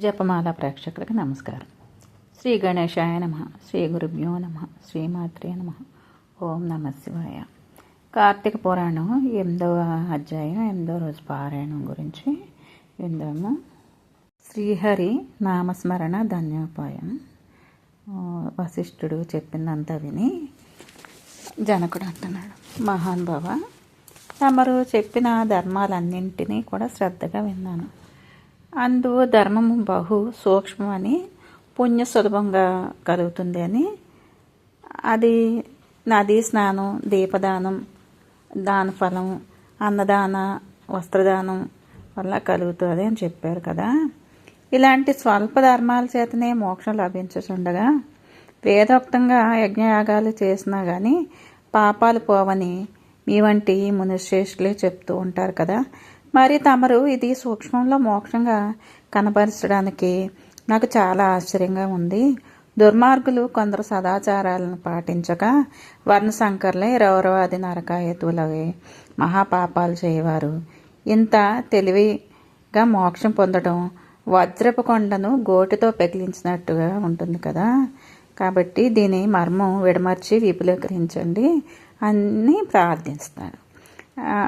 జపమాల ప్రేక్షకులకు నమస్కారం. శ్రీ గణేశాయ నమ శ్రీ గురుభ్యో నమ శ్రీమాత్రే నమ. ఓం నమ శివాయ. కార్తీక పురాణం ఎనిమిదవ అధ్యాయం ఎనిమిదవ రోజు పారాయణం గురించి విందాము? శ్రీహరి నామస్మరణ ధన్యోపాయం. వశిష్ఠుడు చెప్పిందంతా విని జనకుడు అంటున్నాడు మహాన్ తమరు చెప్పిన ధర్మాలన్నింటినీ కూడా శ్రద్ధగా విన్నాను. అందు ధర్మము బహు సూక్ష్మమని పుణ్య సులభంగా కలుగుతుంది అని. అది నదీ స్నానం దీపదానం దానఫలం అన్నదాన వస్త్రదానం వల్ల కలుగుతుంది అని చెప్పారు కదా. ఇలాంటి స్వల్ప ధర్మాల చేతనే మోక్షం లభించుచుండగా వేదోక్తంగా యజ్ఞయాగాలు చేసినా కానీ పాపాలు పోవని మీ వంటి మునిశ్రేష్ఠులే చెప్తూ ఉంటారు కదా. మరి తమరు ఇది సూక్ష్మంలో మోక్షంగా కనపరచడానికి నాకు చాలా ఆశ్చర్యంగా ఉంది. దుర్మార్గులు కొందరు సదాచారాలను పాటించక వర్ణ సంకర్లే రౌరవాది నరకాయతులవే మహాపాపాలు చేయవారు. ఇంత తెలివిగా మోక్షం పొందడం వజ్రపు కొండను గోటితో పెగిలించినట్టుగా ఉంటుంది కదా. కాబట్టి దీని మర్మం విడమర్చి విపులీకరించండి అని ప్రార్థిస్తాడు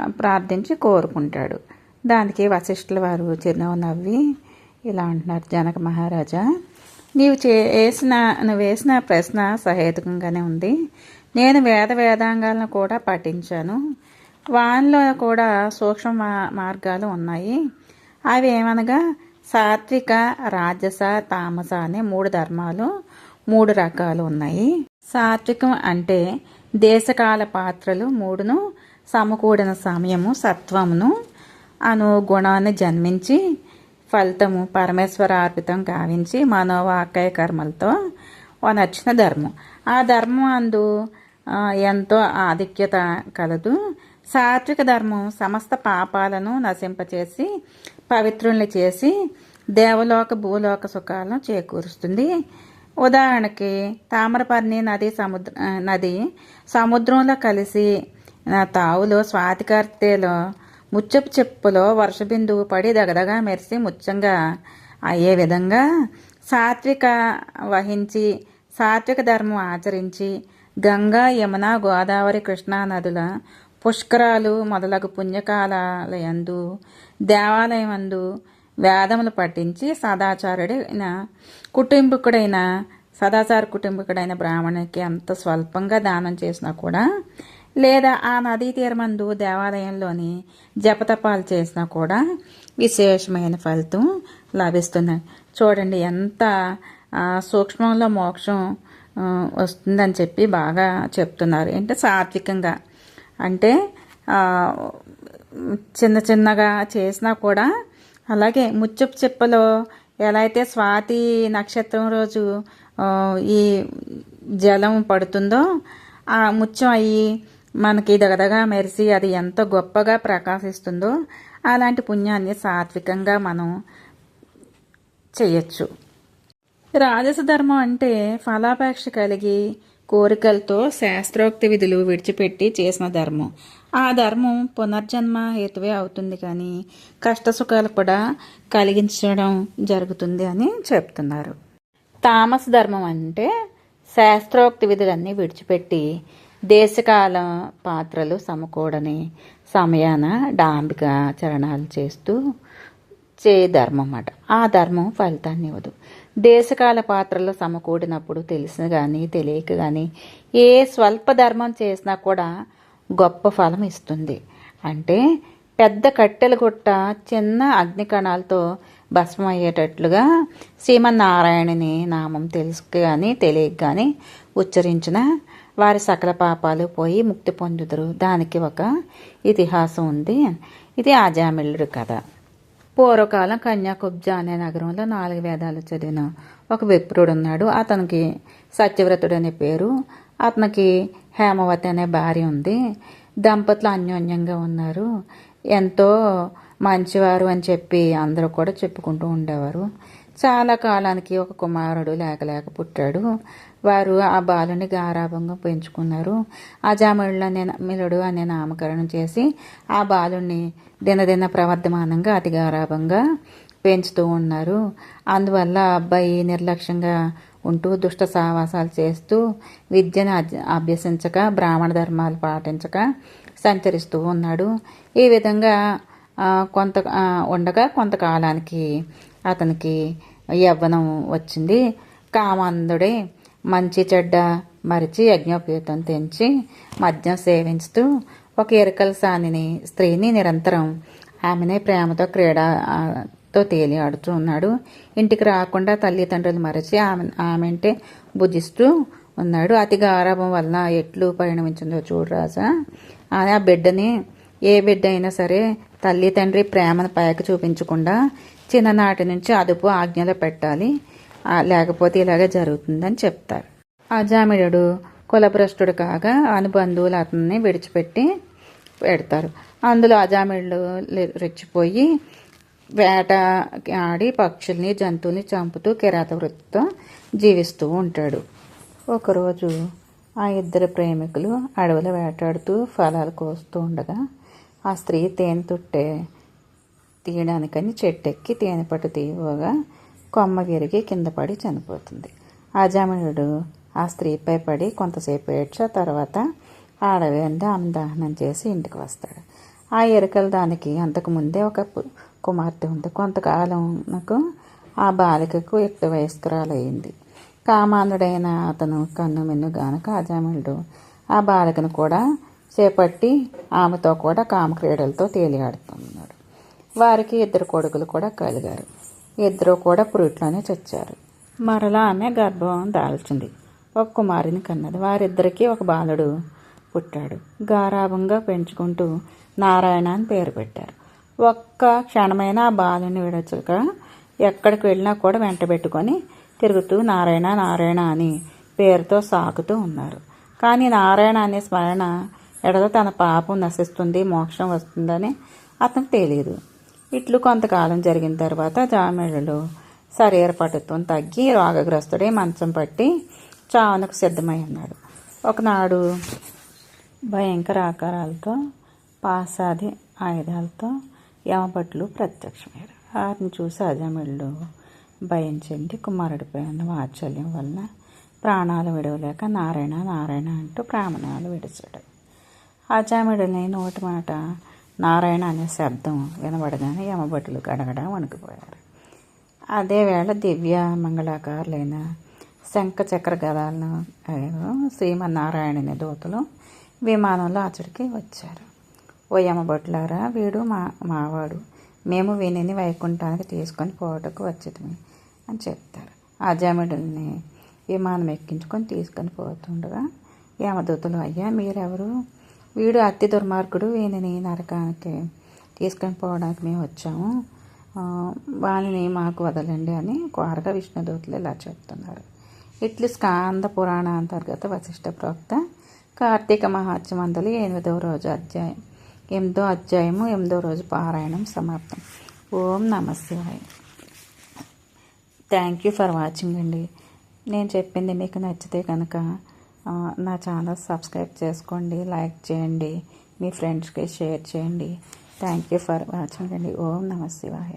ప్రార్థించి కోరుకుంటాడు. దానికి వశిష్ఠుల వారు చిరునవ్వు నవ్వి ఇలా అంటున్నారు జనక మహారాజా నీవు చే వేసిన నువ్వు వేసిన ప్రశ్న సహేతుకంగానే ఉంది. నేను వేద వేదాంగాలను కూడా పఠించాను. వానిలో కూడా సూక్ష్మ మా- మార్గాలు ఉన్నాయి. అవి ఏమనగా సాత్విక రాజస తామస అనే మూడు ధర్మాలు మూడు రకాలు ఉన్నాయి. సాత్వికం అంటే దేశకాల పాత్రలు మూడును సమకూడిన సమయము సత్వమును అను గుణాన్ని జన్మించి ఫలితము పరమేశ్వర అర్పితం గావించి మనోవాకాయ కర్మలతో ఓ నచ్చిన ధర్మం. ఆ ధర్మం అందు ఎంతో ఆధిక్యత కలదు. సాత్విక ధర్మం సమస్త పాపాలను నశింపచేసి పవిత్రుల్ని చేసి దేవలోక భూలోక సుఖాలను చేకూరుస్తుంది. ఉదాహరణకి తామ్రపర్ణి నది సముద్ర నది సముద్రంలో కలిసి నా తావులో స్వాతి కార్తెలో ముచ్చపు చెప్పులో వర్షబిందువు పడి దగదగా మెరిసి ముచ్చంగా అయ్యే విధంగా సాత్విక వహించి సాత్విక ధర్మం ఆచరించి గంగా యమున గోదావరి కృష్ణా నదుల పుష్కరాలు మొదలగు పుణ్యకాలయందు దేవాలయమందు వేదములు పఠించి సదాచారుడైన కుటుంబకుడైన సదాచార కుటుంబకుడైన బ్రాహ్మణునికి అంత స్వల్పంగా దానం చేసినా కూడా లేదా ఆ నదీ తీరమందు దేవాలయంలోని జపతపాలు చేసినా కూడా విశేషమైన ఫలితం లభిస్తుంది. చూడండి ఎంత సూక్ష్మంలో మోక్షం వస్తుందని చెప్పి బాగా చెప్తున్నారు. అంటే సాత్వికంగా. అంటే చిన్న చిన్నగా చేసినా కూడా అలాగే ముచ్చపు చెప్పలో ఎలా అయితే స్వాతి నక్షత్రం రోజు ఈ జలం పడుతుందో ఆ ముత్యం అయ్యి మనకి దగదగా మెరిసి అది ఎంత గొప్పగా ప్రకాశిస్తుందో అలాంటి పుణ్యాన్ని సాత్వికంగా మనం చేయొచ్చు. రాజస ధర్మం అంటే ఫలాపేక్ష కలిగి కోరికలతో శాస్త్రోక్తి విధులు విడిచిపెట్టి చేసిన ధర్మం. ఆ ధర్మం పునర్జన్మ హేతువే అవుతుంది కానీ కష్టసుఖాలు కూడా కలిగించడం జరుగుతుంది అని చెప్తున్నారు. తామస ధర్మం అంటే శాస్త్రోక్తి విధులన్నీ విడిచిపెట్టి దేశకాల పాత్రలు సమకూడని సమయాన డాంబిక చరణాలు చేస్తూ చే ధర్మం అన్నమాట ఆ ధర్మం ఫలితాన్ని ఇవ్వదు. దేశకాల పాత్రలు సమకూడినప్పుడు తెలిసిన కానీ తెలియక కానీ ఏ స్వల్ప ధర్మం చేసినా కూడా గొప్ప ఫలం ఇస్తుంది. అంటే పెద్ద కట్టెల గుట్ట చిన్న అగ్ని కణాలతో భస్మం అయ్యేటట్లుగా నామం తెలుసు కానీ తెలియక కానీ ఉచ్చరించిన వారి సకల పాపాలు పోయి ముక్తి పొందుదురు. దానికి ఒక ఇతిహాసం ఉంది. ఇది ఆజామిళ్ళుడు కథ. పూర్వకాలం కన్యాకుబ్జ అనే నగరంలో నాలుగు వేదాలు చదివిన ఒక విప్రుడు ఉన్నాడు అతనికి సత్యవ్రతుడు అనే పేరు. అతనికి హేమవతి అనే భార్య ఉంది. దంపతులు అన్యోన్యంగా ఉన్నారు. ఎంతో మంచివారు అని చెప్పి అందరూ కూడా చెప్పుకుంటూ ఉండేవారు. చాలా కాలానికి ఒక కుమారుడు లేక లేక పుట్టాడు. వారు ఆ బాలుని గారాభంగా పెంచుకున్నారు. అజామిళుడు అనే మిలుడు అనే నామకరణం చేసి ఆ బాలుని దినదిన ప్రవర్ధమానంగా అతి గారాభంగా పెంచుతూ ఉన్నారు. అందువల్ల అబ్బాయి నిర్లక్ష్యంగా ఉంటూ దుష్ట సావాసాలు చేస్తూ విద్యను అభ్యసించక బ్రాహ్మణ ధర్మాలు పాటించక సంచరిస్తూ ఉన్నాడు. ఈ విధంగా కొంత ఉండగా కొంతకాలానికి అతనికి యవ్వనం వచ్చింది. కామందుడే మంచి చెడ్డ మరిచి యజ్ఞోపేతం తెంచి మద్యం సేవించుతూ ఒక ఎరకల సానిని స్త్రీని నిరంతరం ఆమెనే ప్రేమతో క్రీడ తో తేలి ఆడుతూ ఉన్నాడు. ఇంటికి రాకుండా తల్లిదండ్రులు మరచి ఆమె ఆమెంటే భుజిస్తూ ఉన్నాడు. అతి గారాభం వలన ఎట్లు పరిణమించిందో చూడు రాజా. అని ఆ బిడ్డని ఏ బిడ్డ అయినా సరే తల్లి తండ్రి ప్రేమను పైకి చూపించకుండా చిన్ననాటి నుంచి అదుపు ఆజ్ఞలో పెట్టాలి. లేకపోతే ఇలాగే జరుగుతుందని చెప్తారు. అజామిడు కులభ్రష్టుడు కాగా అనుబంధువులు అతన్ని విడిచిపెట్టి పెడతారు. అందులో అజామిళ్ళు రెచ్చిపోయి వేట ఆడి పక్షుల్ని జంతువుల్ని చంపుతూ కిరాత వృత్తితో జీవిస్తూ ఉంటాడు. ఒకరోజు ఆ ఇద్దరు ప్రేమికులు అడవులు వేటాడుతూ ఫలాలు కోస్తూ ఉండగా ఆ స్త్రీ తేనె తుట్టే తీయడానికని చెట్టెక్కి తేనె పట్టు తీయగా కొమ్మ విరిగి కింద పడి చనిపోతుంది. అజామినుడు ఆ స్త్రీపై పడి కొంతసేపు ఏడ్చా తర్వాత అడవి ఆమె దహనం చేసి ఇంటికి వస్తాడు. ఆ ఎరుకల దానికి అంతకు ముందే ఒక కుమార్తె ఉంది. కొంతకాలంకు ఆ బాలికకు యుక్త వయస్కురాలయ్యింది. కామాంధుడైన అతను కన్ను మిన్ను గానక అజామినుడు ఆ బాలికను కూడా చేపట్టి ఆమెతో కూడా కామక్రీడలతో తేలియాడుతున్నాడు. వారికి ఇద్దరు కొడుకులు కూడా కలిగారు. ఇద్దరు కూడా పురిట్లోనే చచ్చారు. మరలా ఆమె గర్భం దాల్చింది. ఒక కుమారుని కన్నది. వారిద్దరికీ ఒక బాలుడు పుట్టాడు. గారాభంగా పెంచుకుంటూ నారాయణ అని పేరు పెట్టారు. ఒక్క క్షణమైన ఆ బాలుని విడచుక ఎక్కడికి వెళ్ళినా కూడా వెంట పెట్టుకొని తిరుగుతూ నారాయణ నారాయణ అని పేరుతో సాకుతూ ఉన్నారు. కానీ నారాయణ అనే స్మరణ ఎడలో తన పాపం నశిస్తుంది మోక్షం వస్తుందని అతనికి తెలియదు. ఇట్లు కొంతకాలం జరిగిన తర్వాత జామేడలు శరీరపటుత్వం తగ్గి రోగగ్రస్తుడై మంచం పట్టి చావునకు సిద్ధమై ఉన్నాడు. ఒకనాడు భయంకర ఆకారాలతో పాసాది ఆయుధాలతో యమభట్లు ప్రత్యక్షమయ్యారు. వారిని చూసి అజామిళ్ళు భయం చెంది కుమారుడిపై ఉన్న వాత్సల్యం వలన ప్రాణాలు విడవలేక నారాయణ నారాయణ అంటూ ప్రాణాలు విడిచాడు. అజామిడుని నోటి మాట నారాయణ అనే శబ్దం వినబడగానే యమభటులు గడగడ వణికిపోయారు. అదే వేళ దివ్య మంగళాకారులైన శంఖ చక్ర గదాలను శ్రీమన్నారాయణని దూతలు విమానంలో అతడికి వచ్చారు. ఓ యమభటులారా వీడు మా మావాడు. మేము వీనిని వైకుంఠానికి తీసుకొని పోవటకు వచ్చేది అని చెప్తారు. అజామిడుల్ని విమానం ఎక్కించుకొని తీసుకొని పోతుండగా యమదూతలు అయ్యా మీరెవరు? వీడు అతి దుర్మార్గుడు వీనిని నరకానికి తీసుకొని పోవడానికి మేము వచ్చాము. ఆ, మాకు వదలండి అని కోరగా విష్ణుదూతలు ఇలా చెప్తున్నారు. ఇట్లు స్కాంద పురాణ అంతర్గత వశిష్ఠ ప్రోక్త కార్తీక మహాత్సమందలి ఎనిమిదవ రోజు అధ్యాయం ఎనిమిదో అధ్యాయము ఎనిమిదో రోజు పారాయణం సమాప్తం. ఓం నమ శివాయ. థ్యాంక్ యూ ఫర్ వాచింగ్ అండి. నేను చెప్పింది మీకు నచ్చితే కనుక నా ఛానల్ సబ్స్క్రైబ్ చేసుకోండి లైక్ చేయండి మీ ఫ్రెండ్స్కి షేర్ చేయండి. థ్యాంక్ యూ ఫర్ వాచింగ్ అండి. ఓం నమ శివాయ.